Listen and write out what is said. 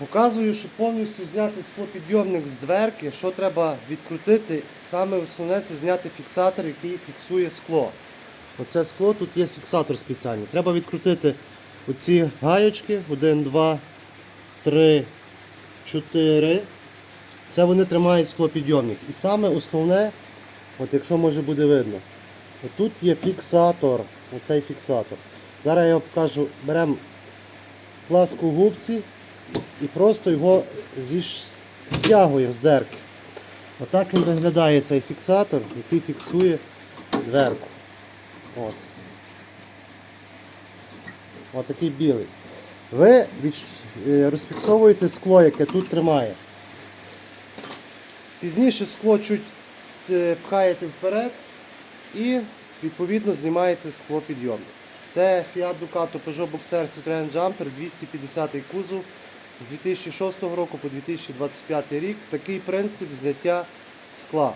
Показую, що повністю зняти склопідйомник з дверки, що треба відкрутити. Саме основне це зняти фіксатор, який фіксує скло. Оце скло, тут є фіксатор спеціальний. Треба відкрутити оці гаєчки. 1, 2, 3, 4. Це вони тримають склопідйомник. І саме основне, от якщо може буде видно, тут є фіксатор. Оцей фіксатор. Зараз я вам покажу, беремо пласку губці і просто його зіш... стягуємо з дерки. Отак він виглядає цей фіксатор, який фіксує дверку. От. От такий білий. Ви е, розфіксовуєте скло, яке тут тримає. Пізніше скло чуть е, пхаєте вперед і відповідно знімаєте скло підйомник. Це Fiat Ducato Peugeot Boxer Citroen Jumper 250 кузов з 2006 року по 2025 рік. Такий принцип зняття скла.